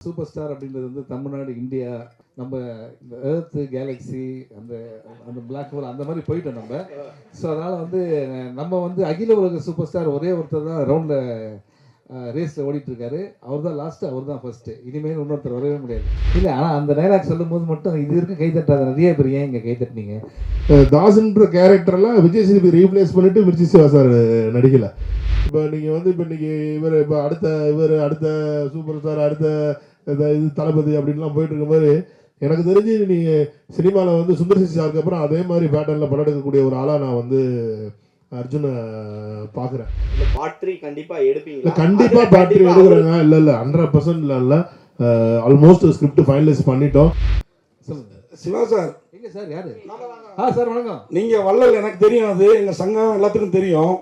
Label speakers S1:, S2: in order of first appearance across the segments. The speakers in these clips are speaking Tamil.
S1: சூப்பர் ஸ்டார் அப்படின்றது வந்து தமிழ்நாடு இந்தியா நம்ம இந்த எர்த்து கேலக்ஸி அந்த அந்த பிளாக் ஹோல் அந்த மாதிரி போயிட்டோம் நம்ம. ஸோ அதனால் வந்து நம்ம வந்து அகில உலக சூப்பர் ஸ்டார் ஒரே ஒருத்தர் தான் ரவுண்டில் ரேஸில் ஓடிட்டுருக்காரு. அவர் தான் லாஸ்ட்டு அவர் தான் ஃபர்ஸ்ட்டு இனிமேல் இன்னொருத்தர் வரவே முடியாது. இல்லை ஆனால் அந்த டைலாக் சொல்லும் போது மட்டும் இது வரைக்கும் கை தட்டாத நிறைய பேர் ஏன் இங்கே கை தட்டினீங்க?
S2: அஹ் கேரக்டர்லாம் விஜய் சேதுபதி ரீப்ளேஸ் பண்ணிட்டு மிர்ச்சி சிவா சார் நடிக்கலை. இப்போ நீங்கள் வந்து இப்போ இன்னைக்கு இவர் இப்போ அடுத்த இவர் அடுத்த சூப்பர் ஸ்டார் அடுத்த இது தளபதி அப்படின்லாம் போயிட்டு இருக்க மாதிரி எனக்கு தெரிஞ்சு நீங்கள் சினிமாவில் வந்து சுந்தர் சி சாருக்கு அப்புறம் அதே மாதிரி பேட்டர்னில் படம் எடுக்கக்கூடிய ஒரு ஆளாக நான் வந்து அர்ஜுனை பார்க்குறேன்
S3: பாட்ரி
S2: இல்லை
S3: எடுப்பீங்களா?
S2: கண்டிப்பாக
S3: அது
S2: பேட்டரி
S3: கண்டிப்பா
S2: எடுக்கிறாங்க இல்லை இல்லை ஹண்ட்ரட் பர்சன்ட் இல்லை. ஆல்மோஸ்ட் ஸ்கிரிப்ட் ஃபைனலைஸ் பண்ணிட்டோம்.
S4: சிவா சார்.
S1: எங்க சார் யாரு? ஆ சார் வணக்கம்.
S4: நீங்க வள்ளல் எனக்கு தெரியும் அது. எங்க சங்கம் எல்லாத்துக்கும் தெரியும்.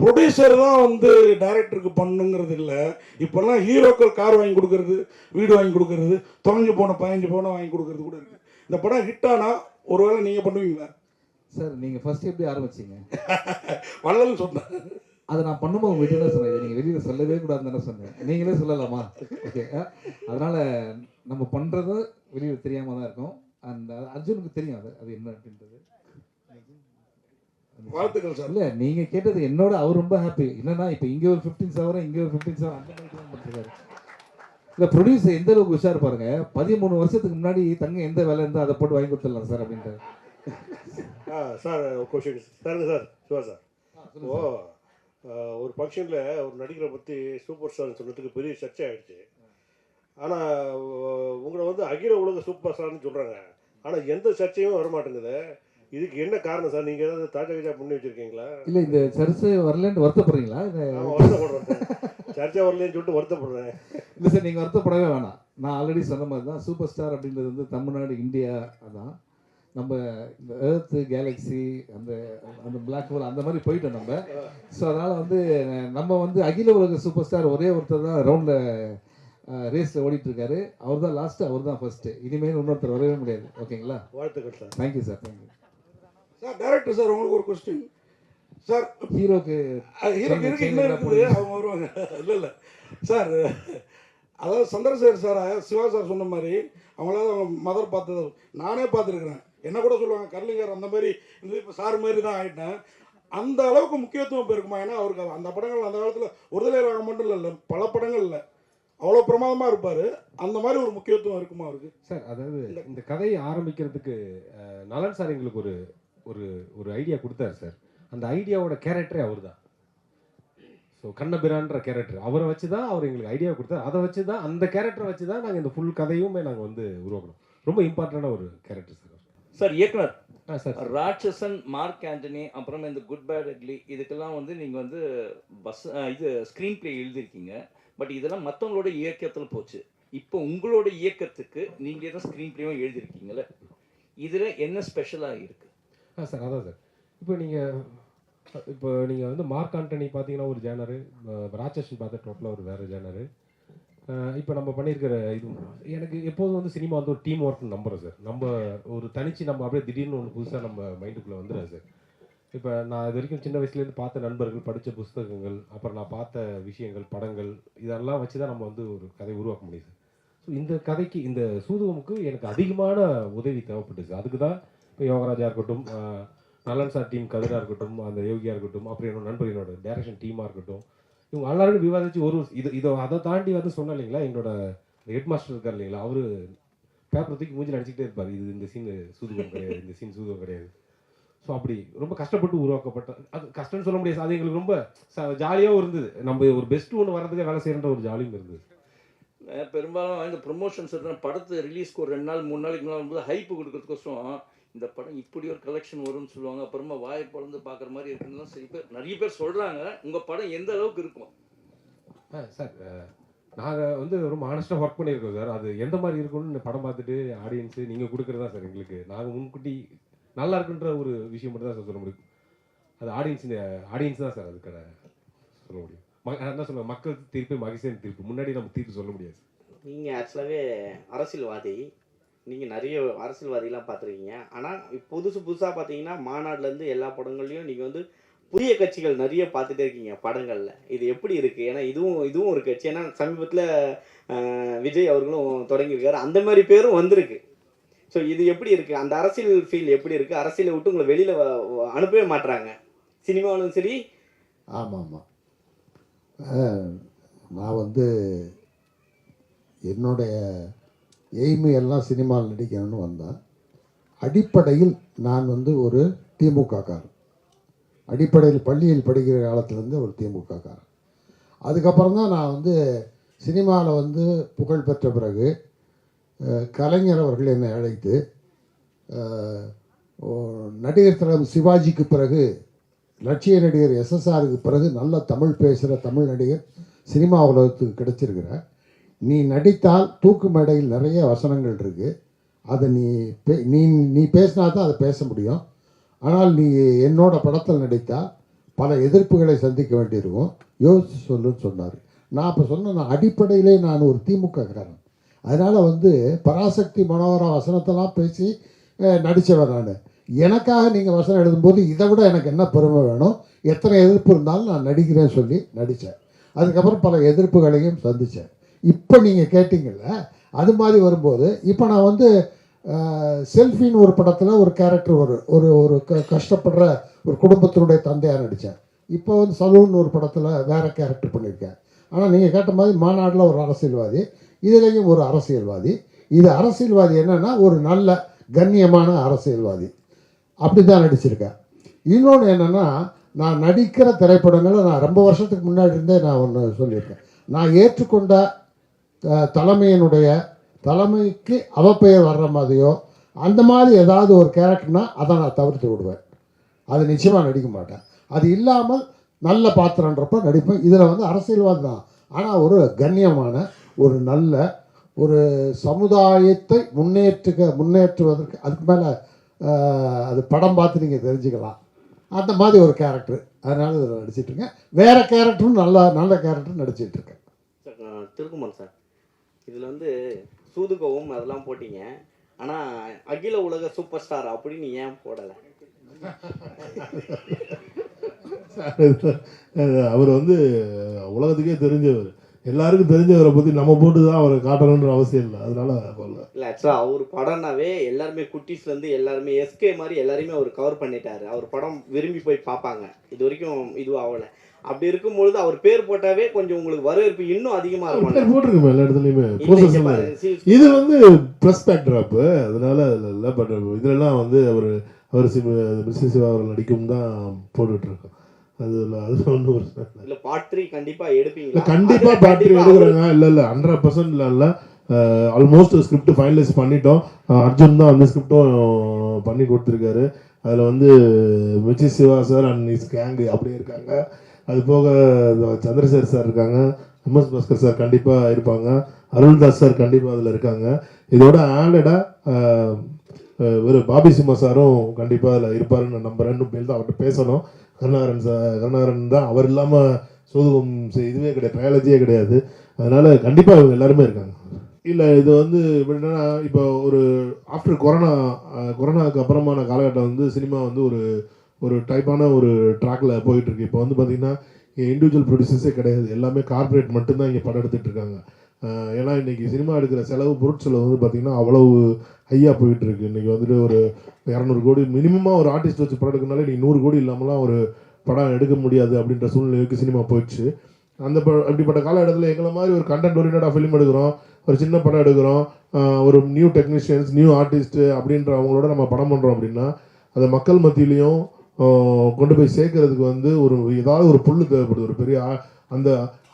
S4: ப்ரொடியூசர் தான் வந்து டைரக்டருக்கு பண்ணுங்கிறது இல்லை. இப்போல்லாம் ஹீரோக்கள் கார் வாங்கி கொடுக்கறது வீடு வாங்கி கொடுக்கறது தொலைஞ்சு போன பதினஞ்சு போன வாங்கி கொடுக்கறது கூட இருக்கு. இந்த படம் ஹிட் ஆனா ஒருவேளை நீங்க பண்ணுவீங்களா?
S1: சார் நீங்கள் ஃபர்ஸ்ட் எப்படி ஆரம்பிச்சீங்க?
S4: வள்ளல் சொன்னேன்
S1: அதை நான் பண்ணும்போது உங்க வீட்டில் சொன்னேன்? நீங்கள் வெளியில் சொல்லவே கூடாதுன்னு தானே சொன்னேன். நீங்களே சொல்லலாமா? ஓகே அதனால் நம்ம பண்ணுறது வெளியில் தெரியாமல் தான் இருக்கும். அண்ட் அர்ஜுனுக்கு தெரியும் அது. அது என்ன அப்படின்றது.
S4: வாழ்த்துக்கள் சார்.
S1: இல்லை நீங்கள் கேட்டது என்னோட அவர் ரொம்ப ஹாப்பி என்னன்னா இப்போ இங்கே ஒரு ஃபிஃப்டீன் சவரம் இங்கே ஒரு ஃபிஃப்டீன் சவரம் அந்த மாதிரி பண்ணிருக்காரு இல்லை ப்ரொடியூசர் எந்த அளவுக்கு உஷார் பாருங்க. பதிமூணு வருஷத்துக்கு முன்னாடி தங்க எந்த வேலை இருந்தால் அதை போட்டு வாங்கி கொடுத்துடலாம் சார் அப்படின்ட்டு
S5: ஆ சார் கொஷின் சாருங்க சார். சிவா சார். ஓ ஒரு ஃபங்க்ஷனில் ஒரு நடிகரை பற்றி சூப்பர் ஸ்டார்னு சொன்னதுக்கு பெரிய சர்ச்சை ஆயிடுச்சு. ஆனால் உங்களை வந்து அகில உலக சூப்பர் ஸ்டார்னு சொல்கிறாங்க ஆனால் எந்த சர்ச்சையும் வர மாட்டேங்குது இதுக்கு என்ன காரணம் சார்? நீங்கள் ஏதாவது தாஜா கஜா பண்ணி வச்சுருக்கீங்களா?
S1: இல்லை இந்த சர்ச்சை வரலன்ட்டு வருத்தப்படுறீங்களா?
S5: வருத்தப்படுறேன் சர்ச்சை வரலன்னு சொல்லிட்டு வருத்தப்படுறேன்.
S1: இல்லை சார் நீங்கள் வருத்தப்படவே வேணாம். நான் ஆல்ரெடி சொன்ன மாதிரி தான் சூப்பர் ஸ்டார் அப்படின்றது வந்து தமிழ்நாடு இந்தியா அதான். நம்ம இந்த எர்த்து கேலக்ஸி அந்த அந்த பிளாக் ஹோல் அந்த மாதிரி போயிட்டோம் நம்ம. ஸோ அதனால் வந்து நம்ம வந்து அகில உலக சூப்பர் ஸ்டார் ஒரே ஒருத்தர் தான் ரவுண்டில் ரேஸில் ஓடிட்டு இருக்காரு அவர் தான் லாஸ்ட்டு அவர் தான் ஃபர்ஸ்ட்டு இனிமேல் இன்னொருத்தர் வரவே முடியாது. ஓகேங்களா?
S5: வாழ்த்துக்கள் sir.
S1: Thank you sir thank you
S4: sir director sir உங்களுக்கு ஒரு கொஸ்டின் சார்
S1: ஹீரோக்கு
S4: ஹீரோக்கு இருக்கு இன்னும் இருக்குது? அவங்க வருவாங்க. இல்லை இல்லை. சார் அதாவது சந்திரசேகர் சார் சிவா சார் சொன்ன மாதிரி அவங்களாவது அவங்க மதர் பார்த்தது நானே பார்த்துருக்குறேன். என்ன கூட சொல்லுவாங்க கர்லிங்கர் அந்த மாதிரி இந்த இப்போ சார் மாதிரி தான் ஆகிட்டேன் அந்த அளவுக்கு முக்கியத்துவம் இப்போ இருக்குமா ஏன்னா அவருக்கு அந்த படங்கள் அந்த காலத்தில் ஒருதலை ராகம் மட்டும் இல்லை பல படங்கள் இல்லை. அவ்வளோ பிரமாதமாக இருப்பார். அந்த மாதிரி ஒரு முக்கியத்துவம் இருக்குமா அவருக்கு?
S6: சார் அதாவது இந்த கதையை ஆரம்பிக்கிறதுக்கு நலன் சார் எங்களுக்கு ஒரு ஒரு ஒரு ஐடியா கொடுத்தாரு சார் அந்த ஐடியாவோட கேரக்டரே அவர் தான் ஸோ கண்ணபிரான்ற கேரக்டர் அவரை வச்சு தான் அவர் எங்களுக்கு ஐடியா கொடுத்தாரு. அதை வச்சு தான் அந்த கேரக்டரை வச்சு தான் நாங்கள் இந்த ஃபுல் கதையுமே நாங்கள் வந்து உருவாக்கணும். ரொம்ப இம்பார்ட்டண்டான ஒரு கேரக்டர் சார்
S3: சார் இயக்குனர்.
S6: ஆ சார்
S3: ராட்சசன் மார்க் ஆண்டனி அப்புறம் இந்த குட் பேட் அக்லி இதுக்கெல்லாம் வந்து நீங்கள் வந்து பஸ் இது ஸ்க்ரீன் ப்ளே எழுதியிருக்கீங்க. பட் இதெல்லாம் மற்றவங்களோட இயக்கத்தில் போச்சு. இப்போ உங்களோட இயக்கத்துக்கு நீங்கள் தான் ஸ்க்ரீன் ப்ளேவும் எழுதியிருக்கீங்களே இதில் என்ன ஸ்பெஷலாக இருக்குது
S6: ஆ சார் அதான் சார். இப்போ நீங்கள் இப்போ நீங்கள் வந்து மார்க் ஆண்டனி பார்த்தீங்கன்னா ஒரு ஜேனரு ராட்சசன் பார்த்தா டோட்டலாக ஒரு வேறு ஜேனரு. இப்போ நம்ம பண்ணியிருக்கிற இது எனக்கு எப்போதும் வந்து சினிமா வந்து ஒரு டீம் ஒர்க்னு நம்புகிறேன் சார். நம்ம ஒரு தனிச்சு நம்ம அப்படியே திடீர்னு ஒன்று புதுசாக நம்ம மைண்டுக்குள்ளே வந்துடுறேன் சார். இப்போ நான் இது வரைக்கும் சின்ன வயசுலேருந்து பார்த்த நண்பர்கள் படித்த புஸ்தகங்கள் அப்புறம் நான் பார்த்த விஷயங்கள் படங்கள் இதெல்லாம் வச்சு தான் நம்ம வந்து ஒரு கதை உருவாக்க முடியும் சார் ஸோ இந்த கதைக்கு இந்த சூதுவமுக்கு எனக்கு அதிகமான உதவி தேவைப்பட்டுச்சு. அதுக்கு தான் இப்போ யோகராஜா இருக்கட்டும் நலன் சார் டீம் கதிராக இருக்கட்டும் அந்த யோகியா இருக்கட்டும் அப்புறம் என்னோட நண்பர் என்னோட டீமாக இருக்கட்டும் இவங்க எல்லாரும் விவாதிச்சு ஒரு இது இதை அதை தாண்டி வந்து சொன்ன இல்லைங்களா எங்களோட ஹெட் மாஸ்டர் இருக்கார் இல்லைங்களா அவர் பேப்பர் தூக்கி மூஞ்சில் அடிச்சுக்கிட்டே இருப்பார். இது இந்த சீன் சூதுகம் கிடையாது இந்த சீன் சூதுகம் கிடையாது. ஸோ அப்படி ரொம்ப கஷ்டப்பட்டு உருவாக்கப்பட்ட அது கஷ்டம்னு சொல்ல முடியாது அது எங்களுக்கு ரொம்ப ஜாலியாகவும் இருந்தது. நம்ம ஒரு பெஸ்ட் ஒன்று வரதுக்கு வேலை செய்யற ஒரு ஜாலியும் இருந்தது.
S3: பெரும்பாலும் இந்த ப்ரொமோஷன்ஸ் படத்தை ரிலீஸ்க்கு ஒரு ரெண்டு நாள் மூணு நாளைக்கு முன்னாடி வரும்போது ஹைப்பு கொடுக்கறதுக்கோசம் இந்த படம் இப்படி ஒரு கலெக்ஷன் வரும்னு சொல்லுவாங்க. அப்புறமா வாயை பிளந்து பார்க்குற மாதிரி இருக்குன்னு சில பேர் நிறைய பேர் சொல்கிறாங்க உங்கள் படம் எந்த அளவுக்கு இருக்கும்?
S6: சார் நாங்கள் வந்து ரொம்ப ஆனஸ்ட்டாக ஒர்க் பண்ணியிருக்கோம் சார். அது எந்த மாதிரி இருக்கும்னு படம் பார்த்துட்டு ஆடியன்ஸு நீங்கள் கொடுக்குறதா சார் எங்களுக்கு. நாங்கள் முன்கூட்டி நல்லா இருக்குன்ற ஒரு விஷயம் மட்டும் தான் சார் சொல்ல முடியும். அது ஆடியன்ஸ் ஆடியன்ஸ் தான் சார் அதுக்கான சொல்ல முடியும். என்ன சொல்லுவேன் மக்கள் தீர்ப்பு மகிழ்ச்சியின் தீர்ப்பு. முன்னாடி நம்ம தீர்ப்பு சொல்ல முடியாது
S7: நீங்கள் ஆக்சுவலாகவே அரசியல்வாதி நீங்கள் நிறைய அரசியல்வாதிலாம் பார்த்துருக்கீங்க. ஆனால் புதுசு புதுசாக பார்த்தீங்கன்னா மாநாடுலேருந்து எல்லா படங்கள்லையும் நீங்கள் வந்து புதிய கட்சிகள் நிறைய பார்த்துட்டே இருக்கீங்க படங்களில். இது எப்படி இருக்குது ஏன்னா இதுவும் இதுவும் ஒரு கட்சி. ஏன்னா சமீபத்தில் விஜய் அவர்களும் தொடங்கியிருக்காரு. அந்த மாதிரி பேரும் வந்திருக்கு. ஸோ இது எப்படி இருக்குது அந்த அரசியல் ஃபீல் எப்படி இருக்குது அரசியலை விட்டு உங்களை வெளியில் அனுப்பவே மாட்றாங்க. சினிமாவிலும் சரி.
S8: ஆமாம். ஆமாம் நான் வந்து என்னுடைய எய்மு எல்லாம் சினிமாவில் நடிக்கணும்னு வந்தேன் அடிப்படையில் நான் வந்து ஒரு திமுகக்காரன் அடிப்படையில் பள்ளியில் படிக்கிற காலத்துலேருந்து ஒரு திமுகக்காரன் அதுக்கப்புறம் தான் நான் வந்து சினிமாவில் வந்து புகழ் பெற்ற பிறகு கலைஞர் அவர்கள் என்னை அழைத்து ஓ- நடிகர் திலகம் சிவாஜிக்கு பிறகு லட்சிய நடிகர் எஸ்எஸ்ஆருக்கு பிறகு நல்ல தமிழ் பேசுகிற தமிழ் நடிகர் சினிமா உலகத்துக்கு கிடைச்சிருக்கிற நீ நடித்தால் தூக்கு மேடையில் நிறைய வசனங்கள் இருக்குது அதை நீ பே- நீ நீ பேசினா தான் அதை பேச முடியும். ஆனால் நீ என்னோட படத்தில் நடித்தால் பல எதிர்ப்புகளை சந்திக்க வேண்டியிருக்கும். யோசிச்சு சொல்லுன்னு சொன்னார். நான் அப்போ சொன்ன நான் அடிப்படையிலே நான் ஒரு திமுககாரன் அதனால் வந்து பராசக்தி மனோகர வசனத்தெல்லாம் பேசி நடித்தவன் நான். எனக்காக நீங்கள் வசனம் எழுதும்போது இதை விட எனக்கு என்ன பெருமை வேணும்? எத்தனை எதிர்ப்பு இருந்தாலும் நான் நடிக்கிறேன்னு சொல்லி நடித்தேன் அதுக்கப்புறம் பல எதிர்ப்புகளையும் சந்தித்தேன் இப்போ நீங்கள் கேட்டிங்கல்ல அது மாதிரி வரும்போது இப்போ நான் வந்து செல்ஃபின்னு ஒரு படத்தில் ஒரு கேரக்டர் ஒரு ஒரு ஒரு க கஷ்டப்படுற ஒரு குடும்பத்தினுடைய தந்தையாக நடித்தேன் இப்போ வந்து சலூன் ஒரு படத்தில் வேறு கேரக்டர் பண்ணியிருக்கேன் ஆனால் நீங்கள் கேட்ட மாதிரி மாநாட்டில் ஒரு அரசியல்வாதி இதுலேயும் ஒரு அரசியல்வாதி. இது அரசியல்வாதி என்னென்னா ஒரு நல்ல கண்ணியமான அரசியல்வாதி. அப்படி தான் நடிச்சிருக்கேன் இன்னொன்று என்னென்னா நான் நடிக்கிற திரைப்படங்களை நான் ரொம்ப வருஷத்துக்கு முன்னாடி இருந்தே நான் ஒன்று சொல்லியிருக்கேன். நான் ஏற்றுக்கொண்ட தலைமையினுடைய தலைமைக்கு அவப்பெயர் வர்ற மாதிரியோ அந்த மாதிரி ஏதாவது ஒரு கேரக்டர்னா அதை நான் தவிர்த்து விடுவேன். அது நிச்சயமாக நடிக்க மாட்டேன். அது இல்லாமல் நல்ல பாத்திரன்றப்ப நடிப்பேன். இதில் வந்து அரசியல்வாதி தான். ஆனால் ஒரு கண்ணியமான ஒரு நல்ல ஒரு சமுதாயத்தை முன்னேற்றுக முன்னேற்றுவதற்கு அதுக்கு மேலே அது படம் பார்த்து நீங்கள் தெரிஞ்சுக்கலாம். அந்த மாதிரி ஒரு கேரக்டர். அதனால் இதில் நடிச்சிட்ருக்கேன் வேறு கேரக்டரும் நல்ல நல்ல கேரக்டர்
S7: நடிச்சிட்ருக்கேன் நான் சார். இதில் வந்து சூதுகவும் அதெல்லாம் போட்டீங்க. ஆனால் அகில உலக சூப்பர் ஸ்டார் அப்படின்னு ஏன் போடலை?
S2: அவர் வந்து உலகத்துக்கே தெரிஞ்சவர். எல்லாருக்கும் தெரிஞ்சவரை பற்றி நம்ம போட்டு தான் அவரை காட்டணுன்ற அவசியம் இல்லை. அதனால
S7: இல்லை ஆக்சுவலாக அவர் படம்னாவே எல்லாருமே குட்டீஸ்லேருந்து எல்லாருமே எஸ்கே மாதிரி எல்லாரையுமே அவர் கவர் பண்ணிட்டாரு. அவர் படம் விரும்பி போய் பார்ப்பாங்க. இது வரைக்கும் இதுவும் ஆகலை. அப்படி இருக்கும்பொழுது அவர் பேர் போட்டாவே கொஞ்சம் உங்களுக்கு வரவேற்பு இன்னும் அதிகமாக
S2: பேர்
S7: இருக்கும்
S2: போட்டிருக்குமே எல்லா இடத்துலையுமே. இது வந்து ப்ளஸ் பேக்ட்ராப்பு அதனால அதில் இல்லை பட் இதுலலாம் வந்து அவர் அவர் சிவ மிஸ்ஸஸ் சிவா அவர்கள் நடிக்கும் தான் போட்டுட்டு இருக்கோம் அது அது ஒன்றும் பிரச்சனை இல்லை.
S7: இல்லை எடுப்பீங்களா?
S2: கண்டிப்பாக
S7: அதுல
S2: பேட்டரி
S7: கண்டிப்பா
S2: எடுக்கிறாங்க. இல்லை இல்லை ஹண்ட்ரட் பர்சன்ட் இல்லை இல்லை. ஆல்மோஸ்ட் ஸ்கிரிப்ட் ஃபைனலைஸ் பண்ணிட்டோம். அர்ஜுன் தான் அந்த ஸ்கிரிப்டும் பண்ணி கொடுத்துருக்காரு. அதில் வந்து Mirchi Siva sir and his gang அப்படியே இருக்காங்க. அது போக இந்த சந்திரசேகர் சார் இருக்காங்க எம்எஸ் பாஸ்கர் சார் கண்டிப்பாக இருப்பாங்க அருள்தாஸ் சார் கண்டிப்பாக அதில் இருக்காங்க. இதோட ஆடடாக ஒரு பாபி சிம்மா சாரும் கண்டிப்பாக அதில் இருப்பாருன்னு நான் நம்புறேன். இன்னும் தான் அவர்கிட்ட பேசணும். கருணாகரன் சார் கருணாகரன் தான் அவர் இல்லாமல் சோதுகம் இதுவே கிடையாது ட்ரையாலஜியே கிடையாது. அதனால் கண்டிப்பாக இவங்க எல்லாருமே இருக்காங்க. இல்லை இது வந்து எப்படின்னா இப்போ ஒரு ஆஃப்டர் கொரோனா கொரோனாவுக்கு அப்புறமான காலகட்டம் வந்து சினிமா வந்து ஒரு ஒரு டைப்பான ஒரு ட்ராக்ல போயிட்டு இருக்கு இப்போ வந்து பார்த்தீங்கன்னா இண்டிவிஜுவல் ப்ரொடியூசர்ஸே கிடையாது. எல்லாமே கார்ப்பரேட் மட்டும்தான் இங்கே படம் எடுத்துட்டு இருக்காங்க. ஏன்னா இன்னைக்கு சினிமா எடுக்கிற செலவு பொருட்செலவு வந்து பார்த்தீங்கன்னா அவ்வளவு ஹையாக போயிட்டு இருக்கு இன்னைக்கு வந்துட்டு ஒரு இரநூறு கோடி மினிமமாக ஒரு ஆர்டிஸ்ட் வச்சு படம் எடுக்கனாலே நீ நூறு கோடி இல்லாமலாம் ஒரு படம் எடுக்க முடியாது அப்படின்ற சூழ்நிலைக்கு சினிமா போயிடுச்சு. அந்த ப அப்படிப்பட்ட காலகட்டத்தில் எங்களை மாதிரி ஒரு கண்டென்ட் ஓரியன்டாக ஃபிலிம் எடுக்கிறோம். ஒரு சின்ன படம் எடுக்கிறோம். ஒரு நியூ டெக்னீஷியன்ஸ் நியூ ஆர்டிஸ்ட்டு அப்படின்ற அவங்களோட நம்ம படம் பண்ணுறோம் அப்படின்னா அதை மக்கள் மத்தியிலையும் கொண்டு போய் சேர்க்கறதுக்கு வந்து ஒரு ஏதாவது ஒரு புல்லு தேவைப்படுது ஒரு பெரிய அந்த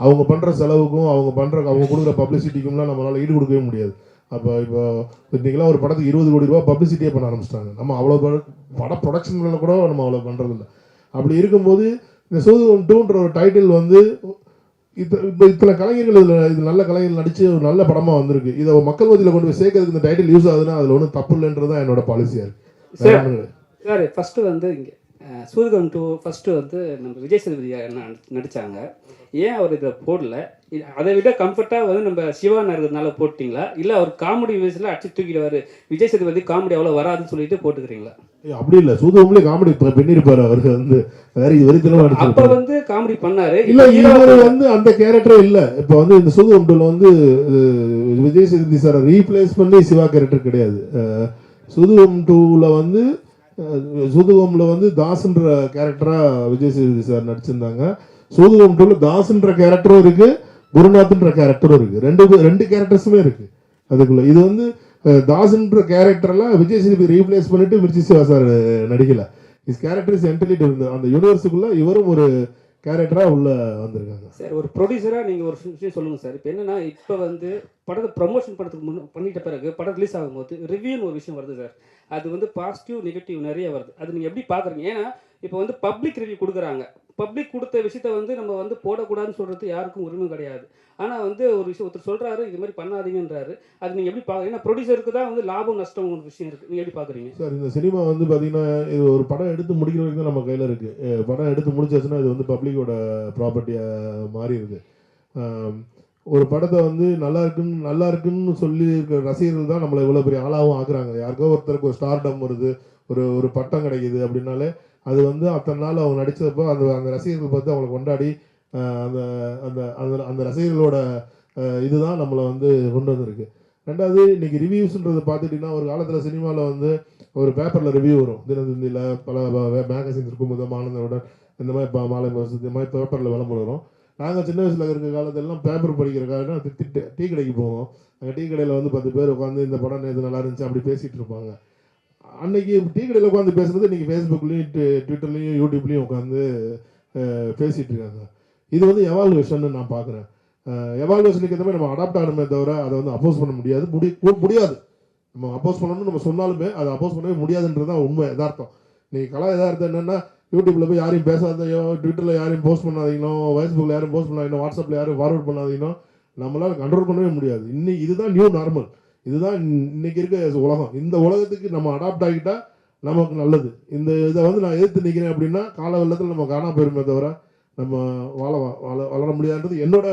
S2: அவங்க பண்ணுற செலவுக்கும் அவங்க பண்ணுற அவங்க கொடுக்குற பப்ளிசிட்டிக்கும்லாம் நம்மளால் ஈடு கொடுக்கவே முடியாது. அப்போ இப்போ இன்றைக்கெல்லாம் ஒரு படத்துக்கு இருபது கோடி ரூபா பப்ளிசிட்டியே பண்ண ஆரம்பிச்சிட்டாங்க. நம்ம அவ்வளோ பட- பட ப்ரொடக்ஷனில் கூட நம்ம அவ்வளோ பண்ணுறதில்ல அப்படி இருக்கும்போது இந்த சூதுகம் டூன்ற ஒரு டைட்டில் வந்து இது இப்போ இத்தனை கலைஞர்கள் இதில் இது நல்ல கலைஞர்கள் நடித்து ஒரு நல்ல படமாக வந்திருக்கு. இதை மக்கள் மத்தியில் கொண்டு போய் சேர்க்கறதுக்கு இந்த டைட்டில் யூஸ் ஆகுதுன்னா அதில் ஒன்றும் தப்பு இல்லைன்றது தான் என்னோட பாலிசியாக இருக்குது
S9: சார் சார் ஃபஸ்ட்டு வந்து இங்கே சூரியகம் டூ ஃபஸ்ட்டு வந்து நம்ம விஜய் சேதுபதி நடித்தாங்க ஏன் அவர் இதை போடல? அதை விட கம்ஃபர்ட்டாக வந்து நம்ம சிவா இருக்கிறதுனால போட்டிங்களா? இல்லை அவர் காமெடி வயசில் அடிச்சு தூக்கிடுவார் விஜய் சேதுபதி காமெடி அவ்வளோ வராதுன்னு சொல்லிட்டு போட்டுக்கிறீங்களா?
S2: அப்படி இல்லை. சூதுவம்லேயே காமெடி பண்ணியிருப்பாரு அவர் வந்து. வேற இது வெறித்தனமா
S9: அப்போ வந்து காமெடி பண்ணாரு.
S2: இல்ல இவர் வந்து அந்த கேரக்டரே இல்ல. இப்ப வந்து இந்த சூதுவம் டூல வந்து விஜய் சேதுபதி சாரை ரீப்ளேஸ் பண்ணி சிவா கேரக்டர் கிடையாது. சூதுவம் டூல வந்து அஹ், வந்து தாஸ்ன்ற கேரக்டரா விஜய் சேதுபதி சார் நடிச்சிருந்தாங்க. சூதுகோம் டூல தாஸ்ன்ற கேரக்டரும் இருக்கு குருநாத்ன்ற கேரக்டரும் இருக்கு. ரெண்டு ரெண்டு கேரக்டர்ஸுமே இருக்கு. அதுக்குள்ள இது வந்து தாஸ்ன்ற கேரக்டர்லாம் விஜய் சேதுபதி ரீப்ளேஸ் பண்ணிட்டு மிர்ச்சி சிவா சார் நடிக்கல. இஸ் கேரக்டர் இஸ் என்டலி அந்த யூனிவர்ஸுக்குள்ள இவரும் ஒரு கேரக்டரா உள்ள வந்திருக்காங்க.
S9: சார் ஒரு ப்ரொடியூசராக நீங்கள் ஒரு விஷயம் சொல்லுங்கள் சார் இப்போ என்னன்னா இப்போ வந்து படத்தை ப்ரமோஷன் படத்துக்கு முன்ன பண்ணிட்ட பிறகு படம் ரிலீஸ் ஆகும்போது ரிவ்யூன்னு ஒரு விஷயம் வருது சார் அது வந்து பாசிட்டிவ் நெகட்டிவ் நிறைய வருது. அது நீங்கள் எப்படி பார்க்குறீங்க ஏன்னா இப்போ வந்து பப்ளிக் ரிவ்யூ கொடுக்குறாங்க. பப்ளிக் கொடுத்த விஷயத்த வந்து நம்ம வந்து போடக்கூடாதுன்னு சொல்கிறது யாருக்கும் உரிமை கிடையாது. ஆனால் வந்து ஒரு விஷயம் ஒருத்தர் சொல்கிறாரு இது மாதிரி பண்ணாதீங்கன்றாரு. அது நீங்கள் எப்படி பார்க்குறீங்க ஏன்னா ப்ரொடியூசருக்கு தான் வந்து லாபம் நஷ்டம் ஒரு விஷயம் இருக்குது நீங்கள் எப்படி பார்க்குறீங்க
S2: சார் இந்த சினிமா வந்து பார்த்தீங்கன்னா இது ஒரு படம் எடுத்து முடிக்கிற வரைக்கும் தான் நம்ம கையில் இருக்குது படம் எடுத்து முடிச்சாச்சுன்னா இது வந்து பப்ளிக்கோட ப்ராப்பர்ட்டியாக மாறி இருக்குது ஒரு படத்தை வந்து நல்லா இருக்குன்னு நல்லா இருக்குன்னு சொல்லி இருக்கிற ரசிகர்கள் தான் நம்மளை இவ்வளோ பெரிய ஆளாகவும் ஆக்குறாங்க. யாருக்கோ ஒருத்தருக்கு ஒரு ஸ்டார்டம் வருது ஒரு ஒரு பட்டம் கிடைக்குது அப்படின்னாலே அது வந்து அத்தனை நாள் அவங்க நடித்தப்போ அந்த அந்த ரசிகர்கள் பார்த்து அவங்களை கொண்டாடி அந்த அந்த அந்த அந்த ரசிகர்களோட இதுதான் நம்மளை வந்து கொண்டு வந்திருக்கு. ரெண்டாவது இன்னைக்கு ரிவ்யூஸ்ன்றதை பார்த்துட்டிங்கன்னா ஒரு காலத்தில் சினிமாவில் வந்து ஒரு பேப்பரில் ரிவ்யூ வரும். தினத்தந்தியில் பல மேகசின்ஸ் இருக்கும் முதல் இந்த மாதிரி ப- மாலை இந்த மாதிரி பேப்பரில் விளம்பரம் வரும். நாங்கள் சின்ன வயசில் இருக்கிற காலத்திலலாம் பேப்பர் படிக்கிறக்காக டீ கடைக்கு போவோம். அங்கே டீ கடையில் வந்து பத்து பேர் உட்காந்து இந்த படம் நேற்று நல்லா இருந்துச்சு அப்படி பேசிகிட்டு இருப்பாங்க. அன்னைக்கு டீ கடையில் உட்காந்து பேசுகிறது இன்றைக்கி ஃபேஸ்புக்லேயும் ட்விட்டர்லேயும் யூடியூப்லேயும் உட்காந்து பேசிகிட்டு இருக்காங்க. இது வந்து எவால்வேஷன் நான் பார்க்குறேன் எவால்வேஷனுக்கு ஏற்ற மாதிரி நம்ம அடாப்ட் ஆகணுமே தவிர அதை வந்து அப்போஸ் பண்ண முடியாது. முடி முடியாது. நம்ம அப்போஸ் பண்ணணும்னு நம்ம சொன்னாலுமே அதை அப்போஸ் பண்ணவே முடியாதுன்றது தான் உண்மை எதார்த்தம் நீங்கள் கலா எதார்த்தம் என்னென்னா யூடியூப்ல போய் யாரையும் பேசாதையோ ட்விட்டரில் யாரையும் போஸ்ட் பண்ணாதீங்களோ ஃபேஸ்புக்ல யாரும் போஸ்ட் பண்ணாதீங்களோ வாட்ஸ்அப்ல யாரும் ஃபார்வர்ட் பண்ணாதீங்களோ நம்மளால கண்ட்ரோல் பண்ணவே முடியாது. இன்னைக்கு இதுதான் நியூ நார்மல் இதுதான் இன்னைக்கு இருக்க உலகம். இந்த உலகத்துக்கு நம்ம அடாப்ட் ஆகிட்டா நமக்கு நல்லது. இந்த இதை வந்து நான் எதிர்த்து நிற்கிறேன் அப்படின்னா கால வெள்ளத்தில் நம்ம காணாம போயிருமே தவிர நம்ம வாழ வாழ வளர முடியாதுன்றது என்னோட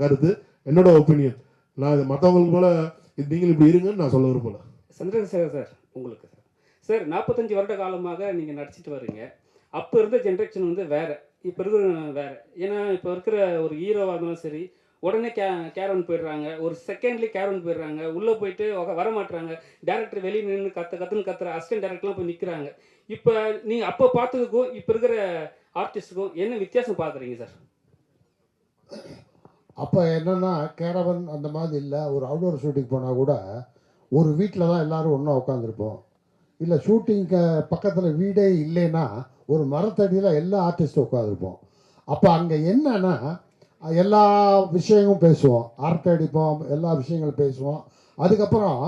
S2: கருத்து என்னோட ஒப்பீனியன் நான் இது மற்றவங்களுக்கு போல இது நீங்கள் இப்படி இருங்கன்னு நான் சொல்ல விரும்பல.
S9: சந்திரசேகர் சார் உங்களுக்கு. சார் சார் நாற்பத்தஞ்சு வருட காலமாக நீங்கள் நடிச்சிட்டு வரீங்க அப்போ இருந்த ஜென்ரேஷன் வந்து வேறு. இப்போ இருக்கிற வேறு. ஏன்னா இப்போ இருக்கிற ஒரு ஹீரோவாக இருந்தாலும் சரி உடனே கே கேரவன் போயிடுறாங்க. ஒரு செகண்ட்லேயே கேரவன் போயிடுறாங்க. உள்ளே போயிட்டு வரமாட்டுறாங்க வர டேரக்டர் வெளியே நின்று கற்று கற்றுன்னு கத்துற அசிஸ்டன்ட் டேரக்டர்லாம் போய் நிற்கிறாங்க இப்போ நீங்கள் அப்போ பார்த்ததுக்கும் இப்போ இருக்கிற ஆர்டிஸ்ட்டுக்கும் என்ன வித்தியாசம் பார்க்குறீங்க சார்
S8: அப்போ என்னென்னா கேரவன் அந்த மாதிரி இல்லை. ஒரு அவுடோர் ஷூட்டிங் போனால் கூட ஒரு வீட்டில் தான் எல்லோரும் ஒன்றா உட்காந்துருப்போம் இல்லை ஷூட்டிங்க்கு பக்கத்தில் வீடே இல்லைன்னா ஒரு மரத்தடியில் எல்லா ஆர்டிஸ்ட்டும் உட்காந்துருப்போம் அப்போ அங்கே என்னன்னா எல்லா விஷயமும் பேசுவோம். அரட்டை அடிப்போம் எல்லா விஷயங்களும் பேசுவோம். அதுக்கப்புறம்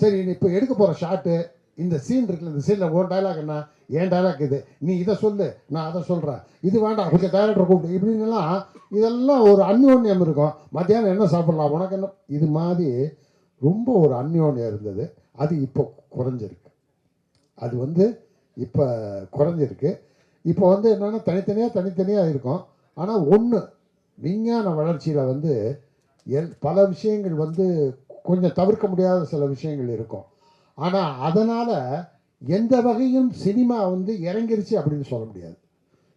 S8: சரி நீ இப்போ எடுக்க போகிற ஷாட்டு இந்த சீன் இருக்குல்ல இந்த சீனில் உன் டைலாக் என்ன? ஏன் டைலாக் இது. நீ இதை சொல்லு நான் அதை சொல்கிறேன் இது வேண்டாம் கொஞ்சம் டைரக்டர் கூப்பிட்டு இப்படின்னுலாம் இதெல்லாம் ஒரு அந்யோன்யம் இருக்கும். மத்தியானம் என்ன சாப்பிட்லாம்? உனக்கு என்ன? இது மாதிரி ரொம்ப ஒரு அந்யோன்யம் இருந்தது. அது இப்போ குறைஞ்சிருக்கு. அது வந்து இப்போ குறைஞ்சிருக்கு இப்போ வந்து என்னென்னா தனித்தனியாக தனித்தனியாக இருக்கும். ஆனால் ஒன்று விஞ்ஞான வளர்ச்சியில் வந்து எல் பல விஷயங்கள் வந்து கொஞ்சம் தவிர்க்க முடியாத சில விஷயங்கள் இருக்கும். ஆனால் அதனால் எந்த வகையும் சினிமா வந்து இறங்கிருச்சு அப்படின்னு சொல்ல முடியாது.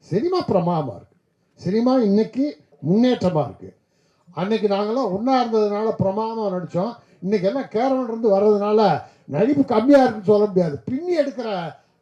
S8: சினிமா பிரமாதமாக இருக்குது சினிமா இன்னைக்கு முன்னேற்றமாக இருக்குது அன்னைக்கு நாங்களாம் ஒன்றா இருந்ததுனால பிரமாதமாக நடித்தோம் இன்னைக்கு எல்லாம் கேரவன் வர்றதுனால நடிப்பு கம்மியாக இருக்குன்னு சொல்ல முடியாது. பின்னி எடுக்கிற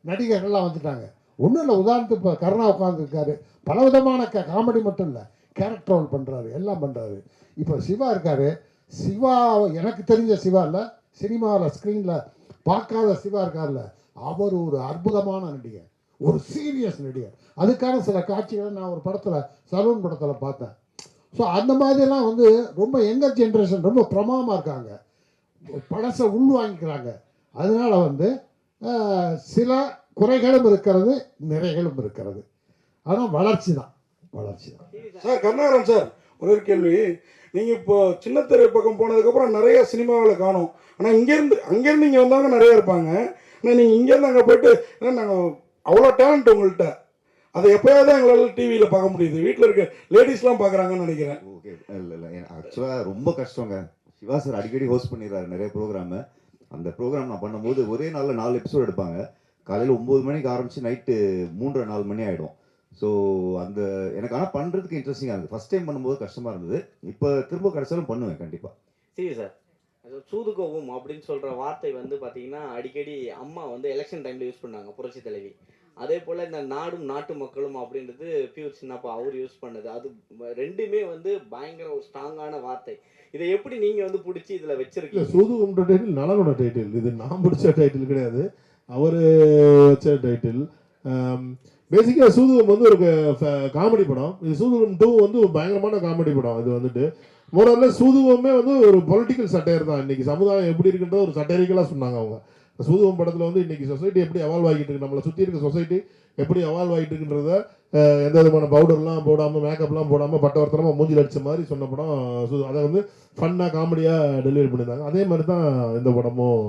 S8: நடிகர்கள்லாம் வந்துட்டாங்க. ஒன்றும் இல்லை உதாரணத்துக்கு இப்போ கருணா உட்காந்துருக்காரு பல விதமான க காமெடி மட்டும் இல்லை கேரக்டர் ரோல் பண்ணுறாரு எல்லாம் பண்ணுறாரு இப்போ சிவா இருக்கார். சிவா எனக்கு தெரிஞ்ச சிவா இல்லை சினிமாவில் ஸ்க்ரீனில் பார்க்காத சிவா இருக்கார்ல அவர் ஒரு அற்புதமான நடிகர் ஒரு சீரியஸ் நடிகர். அதுக்கான சில காட்சிகளை நான் ஒரு படத்தில் சலூன் படத்தில் பார்த்தேன். ஸோ அந்த மாதிரிலாம் வந்து ரொம்ப எங்கர் ஜென்ரேஷன் ரொம்ப பிரமாதமாக இருக்காங்க. பழசை உள்வாங்கிக்கிறாங்க. அதனால வந்து சில குறைகளும் இருக்கிறது நிறைகளும் இருக்கிறது. ஆனால் வளர்ச்சி தான் வளர்ச்சி தான்
S4: சார் கருணாகரன் சார் ஒரு கேள்வி. நீங்கள் இப்போ சின்னத்திரை பக்கம் போனதுக்கப்புறம் நிறைய சினிமாவில் காணும். ஆனால் இங்கேருந்து அங்கேருந்து இங்கே வந்தவங்க நிறைய இருப்பாங்க. ஆனால் நீங்கள் இங்கேருந்து அங்கே போயிட்டு ஏன்னா நாங்கள் அவ்வளோ டேலண்ட் உங்கள்கிட்ட அதை எப்போயாவது எங்களால் டிவியில் பார்க்க முடியுது. வீட்டில் இருக்க லேடிஸ்லாம் பார்க்குறாங்கன்னு நினைக்கிறேன்.
S10: ஓகே இல்லை இல்லை. ஆக்சுவலாக ரொம்ப கஷ்டங்க. சிவா சார் அடிக்கடி ஹோஸ்ட் பண்ணிடுறாரு நிறைய ப்ரோக்ராமு அந்த ப்ரோக்ராம் நான் பண்ணும்போது ஒரே நாளில் நாலு எபிசோட் எடுப்பாங்க. காலையில் ஒம்பது மணிக்கு ஆரம்பித்து நைட்டு மூன்றரை நாலு மணி ஆகிடும் ஸோ அந்த எனக்கு ஆனால் பண்ணுறதுக்கு இன்ட்ரெஸ்டிங்காக இருந்தது. ஃபஸ்ட் டைம் பண்ணும்போது கஷ்டமாக இருந்தது. இப்போ திரும்ப கிடைச்சாலும் பண்ணுவேன் கண்டிப்பாக
S7: சரி சார் அது சூதுகோவும் அப்படின்னு சொல்கிற வார்த்தை வந்து பார்த்தீங்கன்னா அடிக்கடி அம்மா வந்து எலெக்ஷன் டைமில் யூஸ் பண்ணாங்க புரட்சி தலைவி. அதே போல் இந்த நாடும் நாட்டு மக்களும் அப்படின்றது பியூர் சின்னப்பா அவர் யூஸ் பண்ணது. அது ரெண்டுமே வந்து பயங்கர ஒரு ஸ்ட்ராங்கான வார்த்தை. இதை எப்படி நீங்கள் வந்து பிடிச்சி இதில் வச்சிருக்கீங்க?
S2: சூதுகும்ன்ற டைட்டில் நலனோட டைட்டில் இது நான் பிடிச்ச டைட்டில் கிடையாது. அவர் வச்ச டைட்டில் பேசிக்காக சூதுகம் வந்து ஒரு காமெடி படம். இது சூதுகம் டூ வந்து ஒரு பயங்கரமான காமெடி படம் இது வந்துட்டு. மோரல்ல சூதுவமே வந்து ஒரு பொலிட்டிக்கல் சட்டையர் தான். இன்னைக்கு சமுதாயம் எப்படி இருக்குன்ற ஒரு சட்டையரிக்கலாக சொன்னாங்க அவங்க. சூதுவம் படத்தில் வந்து இன்னைக்கு சொசைட்டி எப்படி அவால்வ் ஆகிட்டு இருக்கு? நம்மளை சுற்றி இருக்க சொசைட்டி எப்படி அவால்வ் ஆகிட்டு இருக்குன்றத எந்த விதமான பவுடர்லாம் போடாமல் மேக்கப்லாம் போடாமல் பட்டவர்த்தனமாக மூஞ்சில் அடித்த மாதிரி சொன்ன படம் சூது. அதை வந்து ஃபன்னாக காமெடியாக டெலிவரி பண்ணியிருந்தாங்க. அதே மாதிரி தான் இந்த படமும்.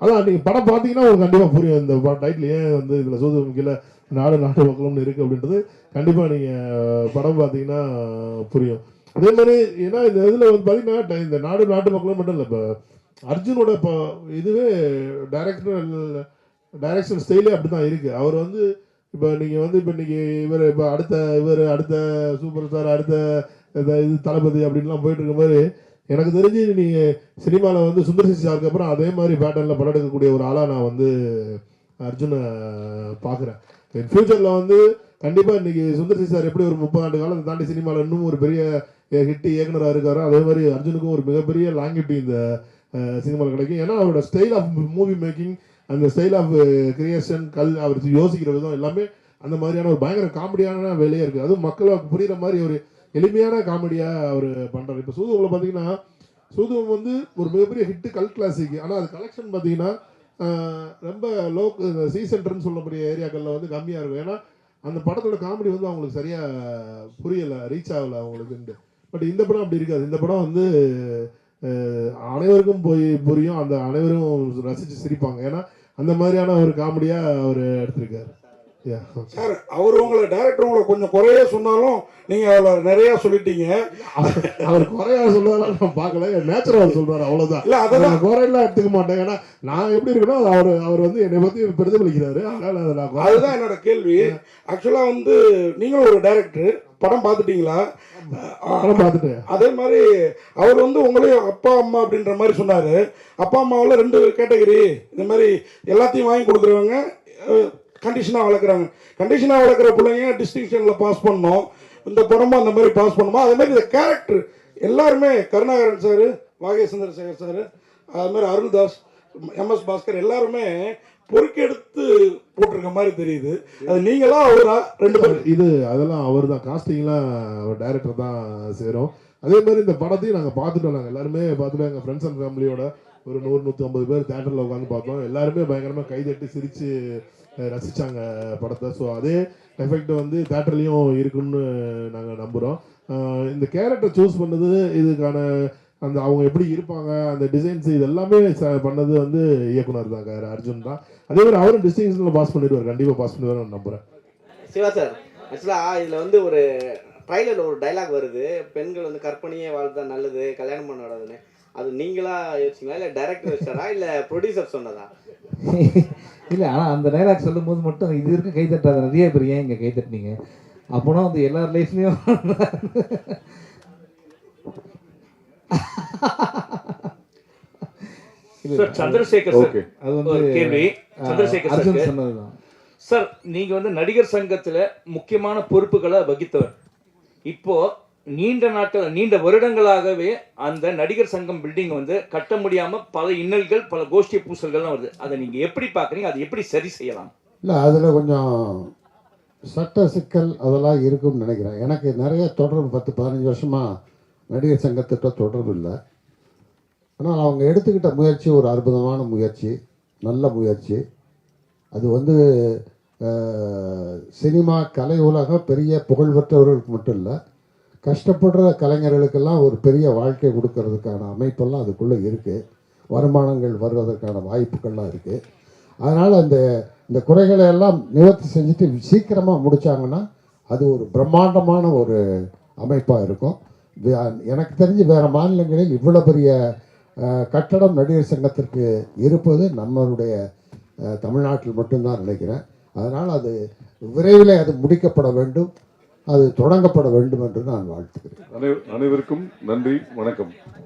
S2: அதான் நீங்கள் படம் பார்த்தீங்கன்னா உங்களுக்கு கண்டிப்பாக புரியும். இந்த டைட்டில் ஏன் வந்து இதில் சூதுவம் கீழே நாடு நாட்டு மக்களும்னு இருக்குது அப்படின்றது கண்டிப்பாக நீங்கள் படம் பார்த்தீங்கன்னா புரியும். அதே மாதிரி ஏன்னா இந்த இதில் வந்து பார்த்தீங்கன்னா இந்த நாடு நாட்டு மக்களும் மட்டும் இல்லை இப்போ அர்ஜுனோட இப்போ இதுவே டைரக்டர் டைரக்ஷன் ஸ்டைலே அப்படி தான் இருக்குது அவர் வந்து இப்போ நீங்கள் வந்து இப்போ இன்றைக்கி இவர் இப்போ அடுத்த இவர் அடுத்த சூப்பர் ஸ்டார் அடுத்த இந்த இது தளபதி அப்படின்லாம் போயிட்டு இருக்க மாதிரி எனக்கு தெரிஞ்சு நீங்கள் சினிமாவில் வந்து சுந்தர் சி சாருக்கு அப்புறம் அதே மாதிரி பேட்டர்னில் படம் எடுக்கக்கூடிய ஒரு ஆளாக நான் வந்து அர்ஜுனை பார்க்குறேன் ஃப்யூச்சரில் வந்து கண்டிப்பாக இன்றைக்கி சுந்தர் சி சார் எப்படி ஒரு முப்பது ஆண்டு காலத்தை தாண்டி சினிமாவில் இன்னும் ஒரு பெரிய ஹிட் இயக்குனராக இருக்காரோ அதே மாதிரி அர்ஜுனுக்கும் ஒரு மிகப்பெரிய லாங்கிட்டி இந்த சினிமாவில் கிடைக்கும். ஏன்னா அவரோட ஸ்டைல் ஆஃப் மூவி மேக்கிங் அந்த ஸ்டைல் ஆஃப் கிரியேஷன் கல் அவர் யோசிக்கிற விதம் எல்லாமே அந்த மாதிரியான ஒரு பயங்கர காமெடியான வேலையாக இருக்குது அதுவும் மக்களுக்கு புரிகிற மாதிரி ஒரு எளிமையான காமெடியாக அவர் பண்ணுறாரு இப்போ சூதுவில் பார்த்தீங்கன்னா சூதுவம் வந்து ஒரு மிகப்பெரிய ஹிட்டு கல் கிளாசிக் ஆனால் அது கலெக்ஷன் பார்த்தீங்கன்னா ரொம்ப லோ சி சென்டர்னு சொல்லக்கூடிய ஏரியாக்களில் வந்து கம்மியாக இருக்கும். ஏன்னா அந்த படத்தோட காமெடி வந்து அவங்களுக்கு சரியாக புரியலை ரீச் ஆகலை அவங்களுக்குன்ட்டு. பட் இந்த படம் அப்படி இருக்காது. இந்த படம் வந்து அனைவருக்கும் போய் புரியும். அந்த அனைவரும் ரசித்து சிரிப்பாங்க. ஏன்னா அந்த மாதிரியான ஒரு காமெடியாக அவர் எடுத்திருக்காரு.
S4: சார் அவர் உங்களை டேரக்டர் உங்களை கொஞ்சம் குறைய சொன்னாலும் நீங்கள் அதில் நிறையா சொல்லிட்டீங்க.
S2: அவர் குறையா சொல்றதெல்லாம் நான் பார்க்கல. நேச்சுரல் சொல்றாரு அவ்வளவுதான்.
S4: இல்லை அதை
S2: நான் குறையெல்லாம் எடுத்துக்க மாட்டேன். ஏன்னா நான் எப்படி இருக்கனோ அது அவர் அவர் வந்து என்னை பத்தி பிரதிபலிக்கிறாரு. அதனால அதை நான்
S4: அதுதான் என்னோட கேள்வி. ஆக்சுவலாக வந்து நீங்களும் ஒரு டைரக்டர் படம் பார்த்துட்டீங்களா?
S2: படம் பார்த்துட்டு
S4: அதே மாதிரி அவர் வந்து உங்களையும் அப்பா அம்மா அப்படின்ற மாதிரி சொன்னார். அப்பா அம்மாவில் ரெண்டு கேட்டகரி இந்த மாதிரி எல்லாத்தையும் வாங்கி கொடுக்குறவங்க கண்டிஷனாக வளர்க்குறாங்க. கண்டிஷனாக வளர்க்குற பிள்ளைங்க டிஸ்டிங்ஷனில் பாஸ் பண்ணோம். இந்த படமும் அந்த மாதிரி பாஸ் பண்ணுமா? அதே மாதிரி இந்த கேரக்டர் எல்லாருமே கருணாகரன் சார் வாகே சந்திரசேகர் சார் அது மாதிரி அருள்தாஸ் எம்எஸ் பாஸ்கர் எல்லாருமே பொறுக்கெடுத்து போட்டிருக்க மாதிரி தெரியுது. அது நீங்களா அவரா? ரெண்டு பேரும்.
S2: இது அதெல்லாம் அவர் தான் காஸ்டிங்லாம் அவர் டைரக்டர் தான் சேரும் அதே மாதிரி இந்த படத்தையும் நாங்கள் பார்த்துட்டோம். நாங்கள் எல்லாருமே பார்த்துட்டோம். எங்கள் ஃப்ரெண்ட்ஸ் அண்ட் ஃபேமிலியோட ஒரு நூறு நூற்றி ஐம்பது பேர் தேட்டரில் உட்காந்து பார்த்தோம். எல்லாருமே பயங்கரமாக கைதட்டி சிரித்து ரசித்தாங்க படத்தை. ஸோ அதே எஃபெக்ட் வந்து தேட்டர்லேயும் இருக்குன்னு நாங்கள் நம்புகிறோம் இந்த கேரக்டர் சூஸ் பண்ணது இதுக்கான அந்த அவங்க எப்படி இருப்பாங்க அந்த டிசைன்ஸ் இது எல்லாமே ச- பண்ணது வந்து இயக்குனர் தான் அர்ஜுன் தான். அதே மாதிரி அவரும் டிஸ்டிங்ஷனில் பாஸ் பண்ணிடுவார். கண்டிப்பாக பாஸ் பண்ணிடுவார் நான் நம்புகிறேன்
S7: சிவா சார் ஆக்சுவலாக இதில் வந்து ஒரு ட்ரைலரில் ஒரு டைலாக் வருது. பெண்கள் வந்து கற்பனையே வாழ்த்தா நல்லது கல்யாணம் பண்ணாதுன்னு அது நீங்களா யோசிச்சிங்களா? இல்லை டைரக்டர் வச்சாரா இல்லை ப்ரொடியூசர் சொன்னதா?
S1: இல்லை ஆனால் அந்த டைலாக் சொல்லும் போது மட்டும் இது வரைக்கும் கை தட்டாத நிறைய பேர் ஏன் இங்கே கை தட்டினீங்க? அப்போனா வந்து எல்லார் லைஃப்லேயும்
S3: சார் சந்திரசேகர் சார்
S1: அது
S3: ஒரு
S1: வந்து
S3: கேள்வி. சந்திரசேகர் சார்
S1: சொன்னதுதான்.
S3: சார் நீங்க வந்து நடிகர் சங்கத்துல முக்கியமான பொறுப்புகளை வகித்தவர். இப்போ நீண்ட நாட்கள் நீண்ட வருடங்களாகவே அந்த நடிகர் சங்கம் பில்டிங் வந்து கட்ட முடியாமல் பல இன்னல்கள் பல கோஷ்டி பூசல்கள்லாம் வருது. அதை நீங்கள் எப்படி பார்க்குறீங்க? அதை எப்படி சரி செய்யலாம்?
S8: இல்லை அதில் கொஞ்சம் சட்ட சிக்கல் அதெல்லாம் இருக்கும்னு நினைக்கிறேன். எனக்கு நிறைய தொடர்பு பத்து பதினஞ்சு வருஷமாக நடிகர் சங்கத்திட்ட தொடர்பு இல்லை. ஆனால் அவங்க எடுத்துக்கிட்ட முயற்சி ஒரு அற்புதமான முயற்சி நல்ல முயற்சி. அது வந்து சினிமா கலை உலகம் பெரிய புகழ்பெற்றவர்களுக்கு மட்டும் இல்லை கஷ்டப்படுற கலைஞர்களுக்கெல்லாம் ஒரு பெரிய வாழ்க்கை கொடுக்கறதுக்கான அமைப்பெல்லாம் அதுக்குள்ளே இருக்குது வருமானங்கள் வருவதற்கான வாய்ப்புகள்லாம் இருக்குது அதனால் அந்த இந்த குறைகளை எல்லாம் நிவர்த்தி செஞ்சுட்டு சீக்கிரமாக முடித்தாங்கன்னா அது ஒரு பிரம்மாண்டமான ஒரு அமைப்பாக இருக்கும். எனக்கு தெரிஞ்சு வேறு மாநிலங்களில் இவ்வளோ பெரிய கட்டடம் நடிகர் சங்கத்திற்கு இருப்பது நம்மளுடைய தமிழ்நாட்டில் மட்டும்தான் நினைக்கிறேன். அதனால் அது விரைவில் அது முடிக்கப்பட வேண்டும். அது தொடங்கப்பட வேண்டும் என்று நான் வாழ்த்துகிறேன்.
S11: அனைவருக்கும் நன்றி வணக்கம்.